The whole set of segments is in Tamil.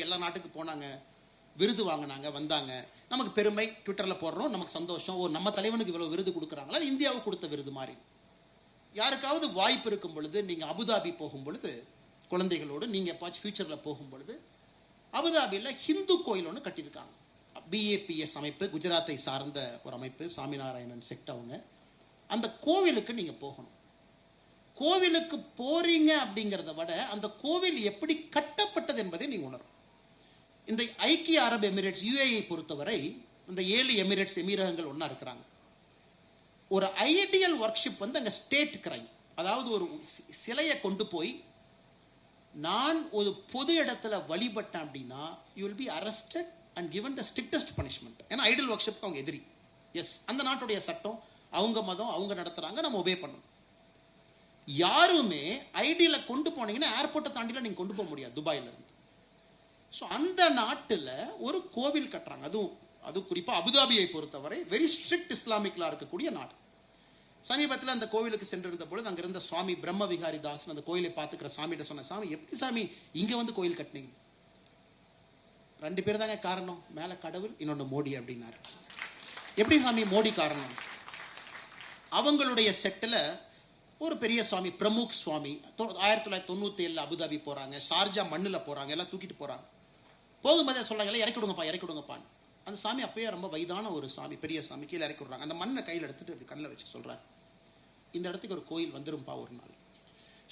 எல்லா நாட்டுக்கு போனாங்க விருது வாங்கினாங்க வந்தாங்க. நமக்கு பெருமை ட்விட்டரில் போடுறோம் நமக்கு சந்தோஷம். ஓ நம்ம தலைவனுக்கு இவ்வளோ விருது கொடுக்குறாங்களா? இந்தியாவுக்கு கொடுத்த விருது மாதிரி. யாருக்காவது வாய்ப்பு இருக்கும் பொழுது நீங்க அபுதாபி போகும் பொழுது குழந்தைகளோடு நீங்கள் எப்பாச்சும் ஃபியூச்சரில் போகும் பொழுது அபுதாபியில் ஹிந்து கோயில் ஒன்று கட்டியிருக்காங்க. பிஏபிஎஸ் அமைப்பு குஜராத்தை சார்ந்த ஒரு அமைப்பு சாமிநாராயணன் செக்ட் அவங்க. அந்த கோவிலுக்கு நீங்கள் போகணும். கோவிலுக்கு போறீங்க அப்படிங்கிறத விட அந்த கோவில் எப்படி கட்டப்பட்டது என்பதை நீங்கள் உணரும் இந்த ஐக்கிய அரபு எமிரேட்ஸ் யுஏஐ பொறுத்தவரை இந்த ஏழு எமிரேட்ஸ் எமீரகங்கள் ஒன்றா இருக்கிறாங்க. ஒரு ஐடியல் ஒர்க்ஷிப் வந்து அங்கே ஸ்டேட் கிரைம் அதாவது ஒரு சிலையை கொண்டு போய் நான் ஒரு பொது இடத்துல வழிபட்டேன் அப்படின்னா you will be arrested and given the strictest punishment ஏன்னா ஐடியல் ஒர்க்ஷிப் அவங்க எதிரி. எஸ் அந்த நாட்டுடைய சட்டம் அவங்க மதம் அவங்க நடத்துறாங்க நம்ம ஒபே பண்ணணும். யாருமே ஐடியில் கொண்டு போனீங்கன்னா ஏர்போர்ட்டை தாண்டிலாம் நீங்கள் கொண்டு போக முடியாது துபாயில இருந்து. ஸோ அந்த நாட்டில் ஒரு கோவில் கட்டுறாங்க. அதுவும் அது குறிப்பாக அபுதாபியை பொறுத்தவரை வெரி ஸ்ட்ரிக்ட் இஸ்லாமிக்லாம் இருக்கக்கூடிய நாடு. சமீபத்தில் அந்த கோவிலுக்கு சென்றிருந்த பொழுது அங்கே இருந்த சுவாமி பிரம்ம விகாரி தாசன் அந்த கோயிலை பார்த்துக்கிற சாமிகிட்ட சொன்ன சாமி எப்படி சாமி? இங்கே வந்து கோயில் கட்டினீங்க. ரெண்டு பேர் தாங்க காரணம். மேல கடவுள் இன்னொன்று மோடி அப்படின்னாரு. எப்படி சாமி மோடி காரணம்? அவங்களுடைய செட்டில் ஒரு பெரிய சுவாமி பிரமுக் சுவாமி ஆயிரத்தி தொள்ளாயிரத்தி தொண்ணூற்றி ஏழில் அபுதாபி போறாங்க ஷார்ஜா மண்ணில் போறாங்க எல்லாம் தூக்கிட்டு போறாங்க. போகும்போது சொல்கிறாங்களே இறக்கி விடுங்கப்பா இறக்கி விடுங்கப்பான்னு அந்த சாமி அப்பயே ரொம்ப வயதான ஒரு சாமி பெரிய சாமி கீழே இறக்கி விடுறாங்க. அந்த மண்ணை கையில் எடுத்துட்டு அப்படி கண்ணில் வச்சு சொல்கிறார் இந்த இடத்துக்கு ஒரு கோயில் வந்துரும்பா ஒரு நாள்.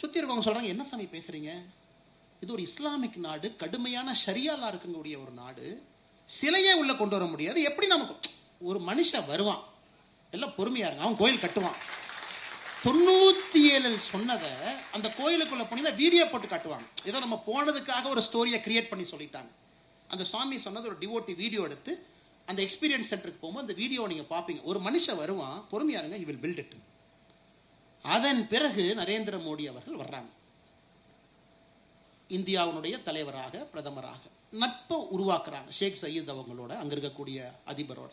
சுற்றி இருக்கவங்க சொல்கிறாங்க என்ன சாமி பேசுகிறீங்க இது ஒரு இஸ்லாமிக் நாடு கடுமையான ஷரியாலா இருக்கக்கூடிய ஒரு நாடு. சிலையே உள்ள கொண்டு வர முடியாது. எப்படி நமக்கு ஒரு மனுஷன் வருவான்? எல்லாம் பொறுமையா இருங்க அவன் கோயில் கட்டுவான். தொண்ணூத்தி ஏழில் சொன்னதை அந்த கோயிலுக்குள்ள போனீங்கன்னா வீடியோ போட்டு காட்டுவாங்க. ஏதோ நம்ம போனதுக்காக ஒரு ஸ்டோரியை கிரியேட் பண்ணி சொல்லிட்டாங்க. அந்த சுவாமி சொன்னது ஒரு டிவோட்டி வீடியோ எடுத்து அந்த எக்ஸ்பீரியன்ஸ் சென்டருக்கு போகும்போது அந்த வீடியோ நீங்க பார்ப்பீங்க ஒரு மனுஷன் வருவான் பொறுமையா இருங்க இவில் பில்ட் இட் அதன் பிறகு நரேந்திர மோடி அவர்கள் வர்றாங்க. இந்தியாவினுடைய தலைவராக பிரதமராக நட்பை உருவாக்குறாங்க. ஷேக் சயீத் அவங்களோட அங்க இருக்கக்கூடிய அதிபரோட.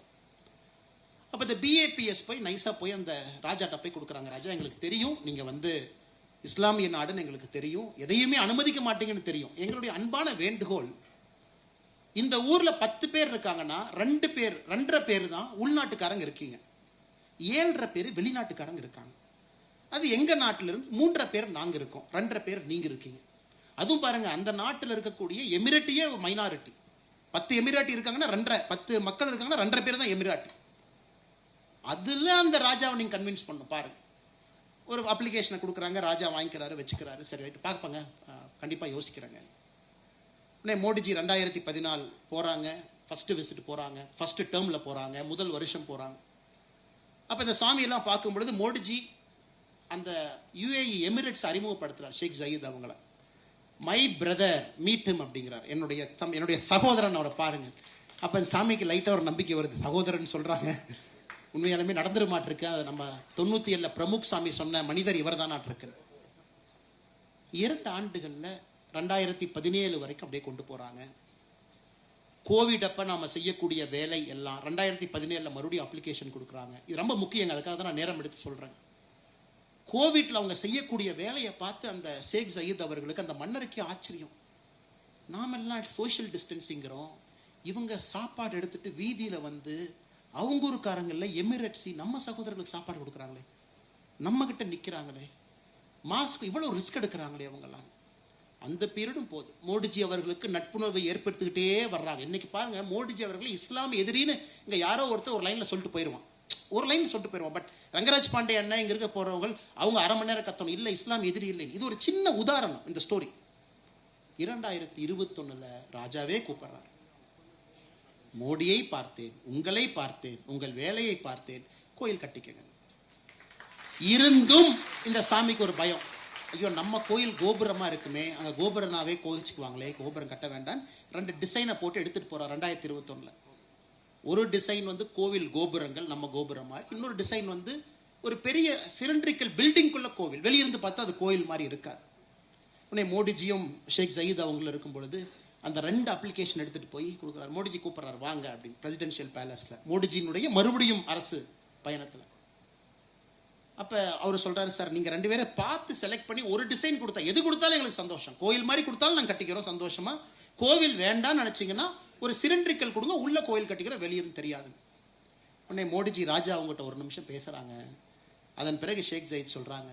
அப்ப இந்த பிஏபிஎஸ் போய் நைஸா போய் அந்த ராஜாட்ட போய் கொடுக்குறாங்க. ராஜா எங்களுக்கு தெரியும். நீங்க வந்து இஸ்லாமிய நாடுன்னு எங்களுக்கு தெரியும். எதையுமே அனுமதிக்க மாட்டீங்கன்னு தெரியும். எங்களுடைய அன்பான வேண்டுகோள் இந்த ஊர்ல பத்து பேர் இருக்காங்கன்னா ரெண்டு பேர் ரெண்டரை பேர் தான் உள்நாட்டுக்காரங்க இருக்கீங்க. ஏழரை பேர் வெளிநாட்டுக்காரங்க இருக்காங்க. அது எங்க நாட்டில இருந்து மூன்றரை பேர் நாங்க இருக்கோம். ரெண்டரை பேர் நீங்க இருக்கீங்க. அதுவும் பாருங்க அந்த நாட்டில் இருக்கக்கூடிய எமிரேட்டியே மைனாரிட்டி பத்து எமிராட்டி இருக்காங்கன்னா ரெண்டரை பத்து மக்கள் இருக்காங்கன்னா ரெண்டரை பேர் தான் எமிராட்டி. அதுல அந்த ராஜாவை நீங்க கன்வின்ஸ் பண்ணும் பாருங்க. ஒரு அப்ளிகேஷனை கொடுக்குறாங்க ராஜா வாங்கிக்கிறாரு வச்சுக்கிறாரு. சரி ரைட்டு பார்ப்பங்க. கண்டிப்பாக யோசிக்கிறாங்க யோசிக்கிறேங்க. உடனே மோடிஜி ரெண்டாயிரத்தி பதினாலு போறாங்க ஃபர்ஸ்ட் விசிட் போறாங்க ஃபர்ஸ்ட் டேர்ம்ல போறாங்க முதல் வருஷம் போறாங்க. அப்ப இந்த சாமியெல்லாம் பார்க்கும் பொழுது மோடிஜி அந்த யுஏஇ எமிரேட்ஸ் அறிமுகப்படுத்துறார் ஷேக் ஜயீத் அவங்கள. மை பிரதர் மீட்டும் அப்படிங்கிறார். என்னுடைய தம் என்னுடைய சகோதரன் அவரை பாருங்க. அப்ப இந்த சாமிக்கு லைட்டா ஒரு நம்பிக்கை வருது. சகோதரன் சொல்றாங்க உண்மையாலுமே நடந்துருமாட்டிருக்கு அது நம்ம தொண்ணூத்தி ஏழுல பிரமுக் சாமி சொன்ன மனிதர் இவர் இருக்கு இரண்டு ஆண்டுகள்ல ரெண்டாயிரத்தி பதினேழு வரைக்கும் அப்படியே கொண்டு போகிறாங்க கோவிட் அப்போ நாம செய்யக்கூடிய வேலை எல்லாம் ரெண்டாயிரத்தி பதினேழில் மறுபடியும் அப்ளிகேஷன் கொடுக்குறாங்க. இது ரொம்ப முக்கியங்க அதுக்காக தான் நான் நேரம் எடுத்து சொல்கிறேன் கோவிட்ல அவங்க செய்யக்கூடிய வேலையை பார்த்து அந்த ஷேக் சயீத் அவர்களுக்கு அந்த மன்னருக்கே ஆச்சரியம். நாமெல்லாம் சோஷியல் டிஸ்டன்சிங்கிறோம் இவங்க சாப்பாடு எடுத்துட்டு வீதியில் வந்து அவங்க ஊருக்காரங்களில் எமிரட்ஸி நம்ம சகோதரர்களுக்கு சாப்பாடு கொடுக்குறாங்களே. நம்மக்கிட்ட நிற்கிறாங்களே மாஸ்க் இவ்வளோ ரிஸ்க் எடுக்கிறாங்களே அவங்கெல்லாம். அந்த பீரியடும் போது மோடிஜி அவர்களுக்கு நட்புணர்வை ஏற்படுத்திக்கிட்டே வர்றாங்க. இன்னைக்கு பாருங்க மோடிஜி அவர்கள் இஸ்லாம் எதிரின்னு இங்க யாரோ ஒருத்தர் ஒரு லைன்ல சொல்லிட்டு போயிருவான். ஒரு லைன் சொல்லிட்டு போயிருவான். பட் ரங்கராஜ் பாண்டே அண்ணா இங்க இருக்க போறவங்க அவங்க அரை மணி நேரம் கத்தணும். இல்ல இஸ்லாம் எதிரி இல்லை. இது ஒரு சின்ன உதாரணம் இந்த ஸ்டோரி இரண்டாயிரத்தி இருபத்தொன்னுல ராஜாவே கூப்பிடுறாரு. மோடியை பார்த்தேன் உங்களை பார்த்தேன் உங்கள் வேலையை பார்த்தேன். கோயில் கட்டிக்கங்க. இருந்தும் இந்த சாமிக்கு ஒரு பயம். ஐயோ நம்ம கோயில் கோபுரமா இருக்குமே அந்த கோபுரனாவே கோவிச்சுக்குவாங்களே கோபுரம் கட்ட வேண்டாம். ரெண்டு டிசைனை போட்டு எடுத்துட்டு போறோம் ரெண்டாயிரத்தி இருபத்தொன்னுல. ஒரு டிசைன் வந்து கோவில் கோபுரங்கள் நம்ம கோபுரமா இன்னொரு டிசைன் வந்து ஒரு பெரிய சிலிண்ட்ரிக்கல் பில்டிங்குள்ள கோவில். வெளியிருந்து பார்த்தா அது கோயில் மாதிரி இருக்காது. உடனே மோடிஜியும் ஷேக் ஜயீத் அவங்களும் இருக்கும் பொழுது அந்த ரெண்டு அப்ளிகேஷன் எடுத்துட்டு போய் கொடுக்குறாரு. மோடிஜி கூப்பிடுறாரு வாங்க அப்படின்னு பிரசிடென்ஷியல் பேலஸ்ல மோடிஜியினுடைய மறுபடியும் அரசு பயணத்துல. அப்போ அவர் சொல்கிறாரு சார் நீங்கள் ரெண்டு பேரை பார்த்து செலக்ட் பண்ணி ஒரு டிசைன் கொடுத்தா எது கொடுத்தாலும் எங்களுக்கு சந்தோஷம். கோயில் மாதிரி கொடுத்தாலும் நாங்கள் கட்டிக்கிறோம் சந்தோஷமாக கோவில் வேண்டாம்னு நினச்சிங்கன்னா ஒரு சிலிண்ட்ரிக்கல் கொடுங்க உள்ள கோவில் கட்டிக்கிற வெளியேறும் தெரியாது. உடனே மோடிஜி ராஜா அவங்ககிட்ட ஒரு நிமிஷம் பேசுகிறாங்க அதன் பிறகு ஷேக் ஜயித் சொல்கிறாங்க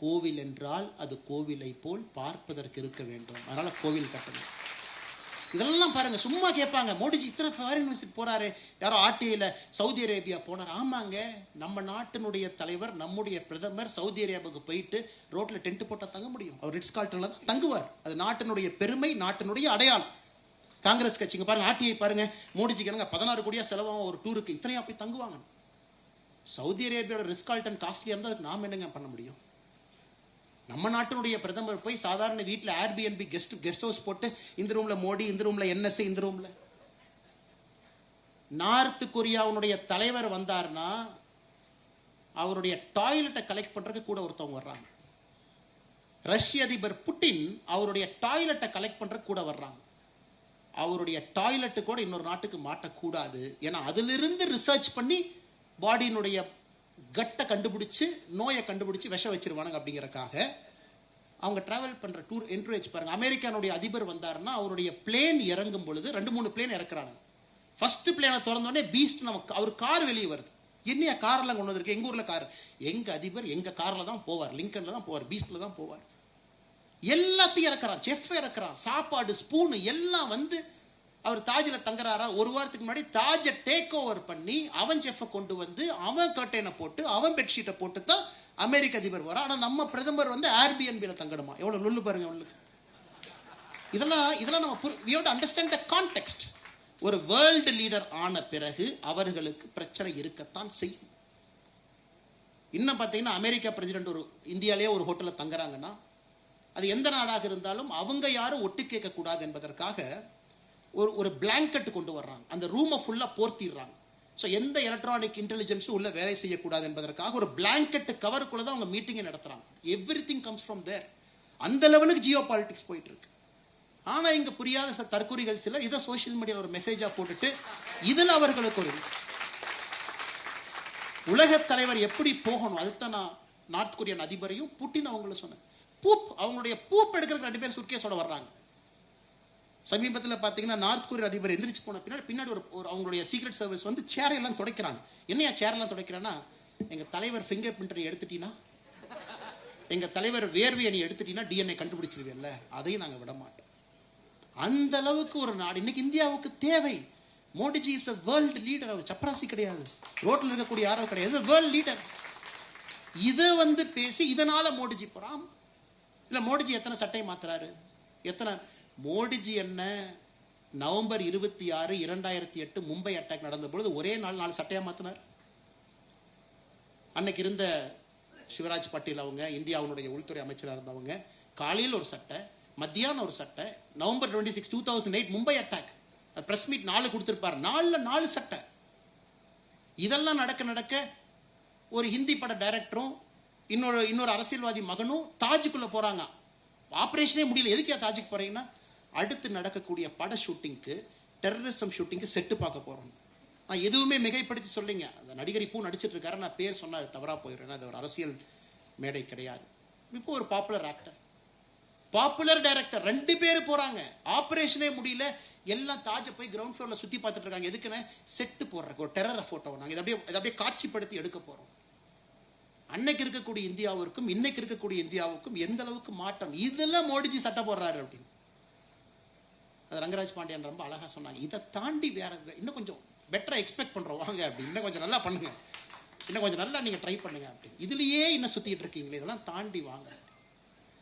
கோவில் என்றால் அது கோவிலை போல் பார்ப்பதற்கு இருக்க வேண்டும். அதனால் கோவில் கட்டணும். இதெல்லாம் பாருங்க சும்மா கேட்பாங்க. மோடிஜி இத்தனை ஃபாரின் விசிட் போறாரு. யாரோ ஆர்டிஐல சவுதி அரேபியா போனார். ஆமாங்க நம்ம நாட்டினுடைய தலைவர் நம்முடைய பிரதமர் சவுதி அரேபியாவுக்கு போயிட்டு ரோட்ல டென்ட் போட்டா தங்க முடியும். அவர் ரிட்ஸ் கால்டன்ல தான் தங்குவார். அது நாட்டினுடைய பெருமை நாட்டினுடைய அடையாளம். காங்கிரஸ் கட்சிங்க பாருங்க ஆர்டிஐ பாருங்க. மோடிஜிக்கு பதினாறு கோடியா செலவாகும் ஒரு டூருக்கு இத்தனையா போய் தங்குவாங்க சவுதி அரேபியாவோட ரிஸ்க் கால்டன் காஸ்ட்லியா இருந்தால் அதுக்கு நாம் என்னங்க பண்ண முடியும்? நம்ம நாட்டினுடைய பிரதமர் போய் சாதாரண வீட்டில் ஏர்பிஎன்பி கெஸ்ட் கெஸ்ட் ஹவுஸ் போட்டு இந்த ரூம்ல மோடி இந்த ரூம்ல என்எஸ்ஏ இந்த ரூம்ல நார்த் கொரியாவுடைய தலைவர் வந்தார்னா அவருடைய டாய்லெட்டை கலெக்ட் பண்றதுக்கு கூட ஒருத்தவங்க வர்றாங்க. ரஷ்ய அதிபர் புட்டின் அவருடைய டாய்லெட்டை கலெக்ட் பண்றதுக்கு கூட வர்றாங்க. அவருடைய டாய்லெட்டு கூட இன்னொரு நாட்டுக்கு மாட்டக்கூடாது. ஏன்னா அதிலிருந்து ரிசர்ச் பண்ணி பாடியினுடைய கட்டை கண்டுபிடிச்சி நோயை கண்டுபிடிச்சி விஷம் வச்சிருவானுங்க அப்படிங்கறக்காக அவங்க டிராவல் பண்ற டூர் என்கரேஜ் பாருங்க. அமெரிக்கானுடைய அதிபர் வந்தாருன்னா அவருடைய பிளேன் இறங்கும் பொழுது ரெண்டு மூணு பிளேன் இறக்குறாங்க. ஃபர்ஸ்ட் பிளேனை திறந்தோடனே பீஸ்ட் நமக்கு அவர் கார் வெளியே வருது. என்னையா கார்லாம் கொண்டு வந்திருக்கு? எங்கள் ஊரில் கார் எங்கள் அதிபர் எங்கள் காரில் தான் போவார். லிங்கனில் தான் போவார். பீஸ்டில் தான் போவார். எல்லாத்தையும் இறக்குறான். செஃப் இறக்குறான். சாப்பாடு ஸ்பூனு எல்லாம் வந்து அவர் தாஜில் தங்குறாரா? ஒரு வாரத்துக்கு முன்னாடி தாஜை டேக் ஓவர் பண்ணி அவன் செஃப்பை கொண்டு வந்து அவன் கர்டைனை போட்டு அவன் பெட்ஷீட்டை போட்டு தான் அமெரிக்க அதிபர் வரான் ஆனால் நம்ம பிரதமர் வந்து ஆர்பிஎன்பியில் தங்கணுமா? எவ்வளோ லுல்லு பாருங்க உங்களுக்கு. இதெல்லாம் இதெல்லாம் நம்ம வி அண்டர்ஸ்டாண்ட் த கான்டெக்ட் ஒரு வேர்ல்டு லீடர் ஆன பிறகு அவர்களுக்கு பிரச்சனை இருக்கத்தான் செய்யும். இன்னும் பார்த்தீங்கன்னா அமெரிக்கா பிரசிடென்ட் ஒரு இந்தியாலேயே ஒரு ஹோட்டலில் தங்குறாங்கன்னா அது எந்த நாடாக இருந்தாலும் அவங்க யாரும் ஒட்டு கேட்கக்கூடாது என்பதற்காக ஒரு ஒரு பிளாங்கெட் கொண்டு வர்றாங்க. அந்த ரூமை ஃபுல்லாக போர்த்திடுறாங்க. ஸோ எந்த எலக்ட்ரானிக் இன்டெலிஜென்ஸும் உள்ள வேலை செய்யக்கூடாது என்பதற்காக ஒரு பிளாங்கெட் கவருக்குள்ள தான் அவங்க மீட்டிங்கை நடத்துறாங்க. Everything comes from there அந்த லெவலுக்கு ஜியோ பாலிடிக்ஸ் போயிட்டு இருக்கு ஆனா இங்க புரியாத சில தற்கொலைகள் சிலர் இதை சோஷியல் மீடியாவில் ஒரு மெசேஜா போட்டுட்டு இதில் அவர்களுக்கு ஒரு உலக தலைவர் எப்படி போகணும்? அதுதான் நான் நார்த் கொரியன் அதிபரையும் புட்டின் அவங்கள சொன்னேன். பூப் அவங்களுடைய பூப் எடுக்கிறதுக்கு ரெண்டு பேரும் சுட்கேஸோட வர்றாங்க. சமீபத்தில் பார்த்தீங்கன்னா நார்த் கொரிய அதிபர் எந்திரிச்சு போன பின்னாடி பின்னாடி ஒரு ஒரு அவங்களுடைய சீக்ரெட் சர்வீஸ் வந்து சேர் எல்லாம் துடைக்கிறாங்க. என்னையா சேர் எல்லாம் துடைக்கிறேன்னா எங்கள் தலைவர் ஃபிங்கர் பிரிண்டரை எடுத்துட்டீங்கன்னா எங்கள் தலைவர் வேர்வையை நீ எடுத்துட்டீங்கன்னா டிஎன்ஏ கண்டுபிடிச்சிருவியல்ல அதையும் நாங்கள் விட மாட்டோம் அந்த அளவுக்கு ஒரு நாடு. இன்னைக்கு இந்தியாவுக்கு தேவை. Modiji is a world leader அவர் சப்பராசி கிடையாது. ரோட்டில் இருக்கக்கூடிய யாரோ கிடையாது. வேர்ல்டு லீடர் இதை வந்து பேசி இதனால மோடிஜி போறான் இல்லை மோடிஜி எத்தனை சட்டை மாத்துறாரு? எத்தனை மோடிஜி என்ன நவம்பர் இருபத்தி ஆறு இரண்டாயிரத்தி எட்டு மும்பை அட்டாக் நடந்த பொழுது ஒரே நாள் நாலு சட்டையா மாத்தினார். அன்னைக்கு இருந்த சிவராஜ் பட்டேல் அவங்க இந்தியாவுடைய உள்துறை அமைச்சராக இருந்தவங்க காலையில் ஒரு சட்டை மத்தியானம் ஒரு சட்டை November twenty six two thousand eight Mumbai attack press meet நாலு கொடுத்திருப்பார். நாலுல நாலு சட்டை. இதெல்லாம் நடக்க நடக்க ஒரு ஹிந்தி பட டைரக்டரும் இன்னொரு இன்னொரு அரசியல்வாதி மகனும் தாஜுக்குள்ள போறாங்க. ஆப்ரேஷனே முடியல. எதுக்கு தாஜுக்கு போறீங்கன்னா அடுத்து நடக்கக்கூடிய பட ஷூட்டிங்க்கு டெரரிசம் ஷூட்டிங்க்கு செட்டு பார்க்க போறோம். நான் எதுவுமே மிகைப்படுத்தி சொல்லிங்க அந்த நடிகர் இப்பவும் நடிச்சிட்டு இருக்காரு நான் பேர் சொன்னால் அது தவறாக போயிடுறேன் அது ஒரு அரசியல் மேடை கிடையாது. இப்போ ஒரு பாப்புலர் ஆக்டர் பாப்புலர் டைரக்டர் ரெண்டு பேர் போறாங்க. ஆபரேஷனே முடியல. எல்லாம் தாஜ போய் கிரவுண்ட் ஃப்ளோரில் சுத்தி பார்த்துட்டு இருக்காங்க எதுக்குன்னு? செட்டு போடுறக்கு ஒரு டெரர போட்டோ நாங்கள் இதை அப்படியே இதை அப்படியே காட்சிப்படுத்தி எடுக்க போறோம். அன்னைக்கு இருக்கக்கூடிய இந்தியாவிற்கும் இன்னைக்கு இருக்கக்கூடிய இந்தியாவுக்கும் எந்த அளவுக்கு மாற்றம்? இதெல்லாம் மோடிஜி சட்டை போடுறாரு அப்படின்னு. அது ரங்கராஜ் பாண்டியன் ரொம்ப அழகாக சொன்னாங்க. இதை தாண்டி வேற இன்னும் கொஞ்சம் பெட்டராக எக்ஸ்பெக்ட் பண்ணுறோம் வாங்க அப்படி. இன்னும் கொஞ்சம் நல்லா பண்ணுங்க. இன்னும் கொஞ்சம் நல்லா நீங்கள் ட்ரை பண்ணுங்க அப்படின்னு இதுலேயே இன்னும் சுற்றிட்டு இருக்கீங்களே இதெல்லாம் தாண்டி வாங்க.